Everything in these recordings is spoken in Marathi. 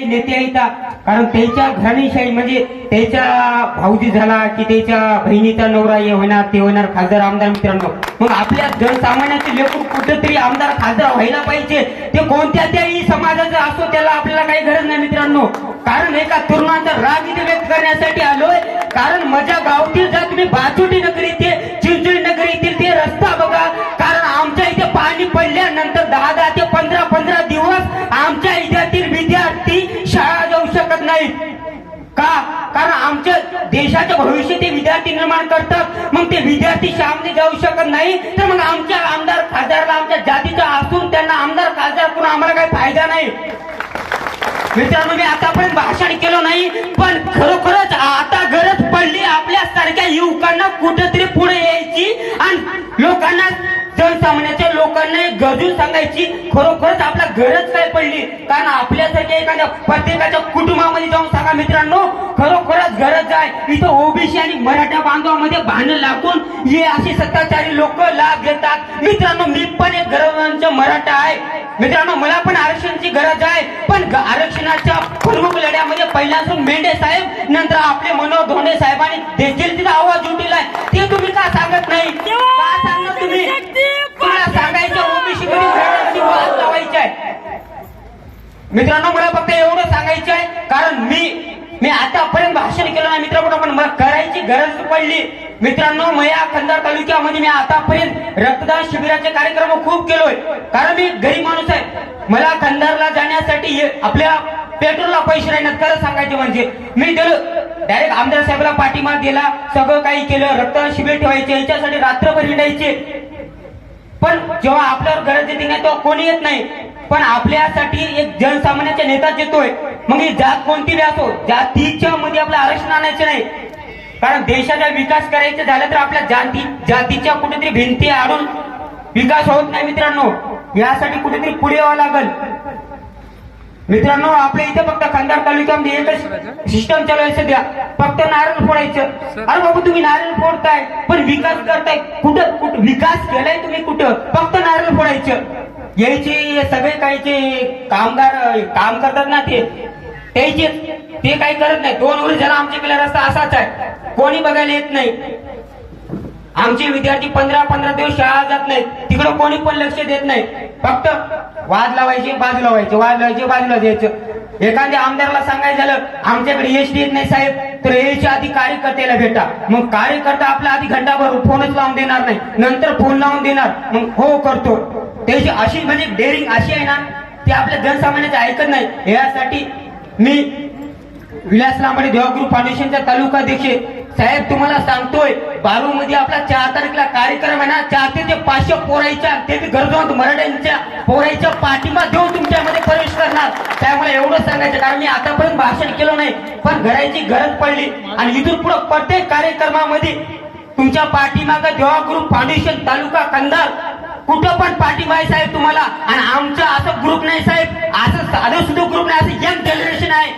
नेते आहेत कारण त्याच्या घराणीशाही म्हणजे त्याच्या भाऊजी झाला की त्याच्या बहिणीचा नवरा हे होणार ते होणार खासदार आमदार मित्रांनो. मग आपल्या जनसामान्याचे लेकरू कुठेतरी आमदार खासदार व्हायला पाहिजे. ते कोणत्या त्याही समाजाचं असो त्याला आपल्याला काही गरज नाही मित्रांनो. कारण एका तरुणाचा राग इथे व्यक्त करण्यासाठी आलोय. कारण माझ्या गावातील जर तुम्ही बाचोटी नगरी ते का? कारण आमच्या देशाचे भविष्य ते विद्यार्थी निर्माण करतात. मग ते विद्यार्थी शाळेमध्ये जाऊ शकत नाही. तर मग आमच्या आमदार खासदारला आमच्या जातीचा असून त्यांना आमदार खासदार करून आम्हाला काही फायदा नाही. मित्रांनो मी आतापर्यंत भाषण केलं नाही पण खरोखरच आता गरज पडली आपल्या सारख्या युवकांना कुठेतरी पुढे यायची आणि लोकांना जनसामान्याच्या लोकांना गरजून सांगायची. खरोखरच आपल्या गरज काय पडली? कारण आपल्या आपल्यासारख्या एखाद्या प्रत्येकाच्या कुटुंबामध्ये जाऊन सांगा मित्रांनो खरोखरच गरज आहे. इथं ओबीसी आणि मराठा बांधवामध्ये भांडण लागून हे असे सत्ताचारी लोक लाभ घेतात. मित्रांनो मी पण एक गरजांचा मराठा आहे. मित्रांनो मला पण आरक्षणाची गरज आहे. पण आरक्षणाच्या प्रमुख लढ्यामध्ये पहिल्यापासून मेंढे साहेब नंतर आपले मनोहर धोंडे साहेबांनी देखील तिचा आवाज उठलेला आहे ते मित्रांनो मला फक्त एवढं सांगायचं आहे कारण मी मी आतापर्यंत भाषण केलं नाही मित्रांनो पण मला करायची गरज पडली. मित्रांनो मया खंदार तालुक्यामध्ये मी आतापर्यंत रक्तदान शिबिराचे कार्यक्रम खूप केलोय. कारण मी गरीब माणूस आहे. मला खंदारला जाण्यासाठी हे- आपल्या पेट्रोलला पैसे राहण्यात खरं सांगायचे म्हणजे मी दिलं डायरेक्ट आमदार साहेबाला पाठिंबा दिला सगळं काही केलं रक्तदान शिबिर ठेवायचे याच्यासाठी रात्रभर हिंडायचे. पण जेव्हा आपल्यावर गरज येते नाही तेव्हा कोणी येत नाही. पण आपल्यासाठी एक जनसामान्याचा नेताच येतोय मग ही जात कोणती बी असो जातीच्या मध्ये आपलं आरक्षण आणायचं नाही. कारण देशाचा विकास करायचा झाला तर आपल्या जाती जातीच्या कुठेतरी भिंती आडून विकास होत नाही मित्रांनो. यासाठी कुठेतरी पुढे यावं लागल. मित्रांनो आपल्या इथे फक्त खानदार तालुक्यामध्ये एकच सिस्टम चालू आहे सध्या. फक्त नारळ फोडायचं. अरे बाबा तुम्ही नारळ फोडताय पण विकास करताय. कुठं कुठं विकास केलाय तुम्ही कुठं? फक्त नारळ फोडायचं. यायचे सगळे काहीचे कामगार काम करतात ना ते त्याचे ते काही करत नाही. दोन वर्ष झाला आमच्याकडे रस्ता असाच आहे. कोणी बघायला येत नाही. आमचे विद्यार्थी पंधरा पंधरा दिवस शाळा जात नाहीत. तिकडं कोणी पण लक्ष देत नाही. फक्त वाद लावायचे बाजू लावायचे वाद लावायचे बाजूला द्यायचं एखाद्या आमदाराला सांगायचं झालं आमच्याकडे यश येत नाही साहेब तर याच्या आधी कार्यकर्त्याला भेटा. मग कार्यकर्ता आपला आधी घंटाभर फोनच लावून देणार नाही. नंतर फोन लावून देणार. मग हो करतो. त्याची अशी म्हणजे डेअरिंग अशी आहे ना ते आपल्या जनसामान्याचे ऐकत नाही. यासाठी मी विलास लांबडे देवागुरु फाउंडेशनचा तालुका अध्यक्ष साहेब तुम्हाला सांगतोय बारू मध्ये आपला चार तारखेला कार्यक्रम आहे ना चार ते पाचशे पोरायच्या ते बी गरजवंत मराठ्यांच्या पोरायच्या पाठिंबा देऊन तुमच्यामध्ये प्रवेश करणार. त्यामुळे एवढं सांगायचं कारण मी आतापर्यंत भाषण केलं नाही पण घरायची गरज पडली. आणि इथून पुढे प्रत्येक कार्यक्रमामध्ये तुमच्या पाठीमागं देवागुरु फाउंडेशन तालुका कंधार कुठं पण पाठिंबा आहे साहेब तुम्हाला. आणि आमचं असं ग्रुप नाही साहेब. असं साधं सुद्धा ग्रुप नाही असं यंग जनरेशन आहे.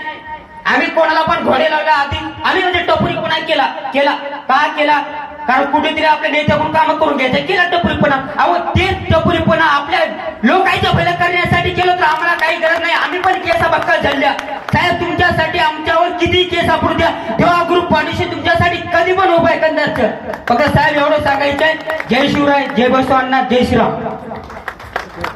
आम्ही कोणाला पण घोडे लावला आधी. आम्ही म्हणजे टपुरीपणा केला. केला. का केला? कारण कुठेतरी आपल्या नेत्याकडून काम करून घ्यायचं. केला टपुरीपणा. अहो तेच टपुरीपणा आपल्या लोकांच्या भलं करण्यासाठी केलं तर आम्हाला काही गरज नाही. पक्का झाल्या. साहेब तुमच्यासाठी आमच्यावर किती केस आपण द्या. तेव्हा ग्रुप पाठीशी तुमच्यासाठी कधी पण उभं एकंदरच. फक्त साहेब एवढं सांगायचंय. जय शिवराय जय बसवांना जय श्रीराम.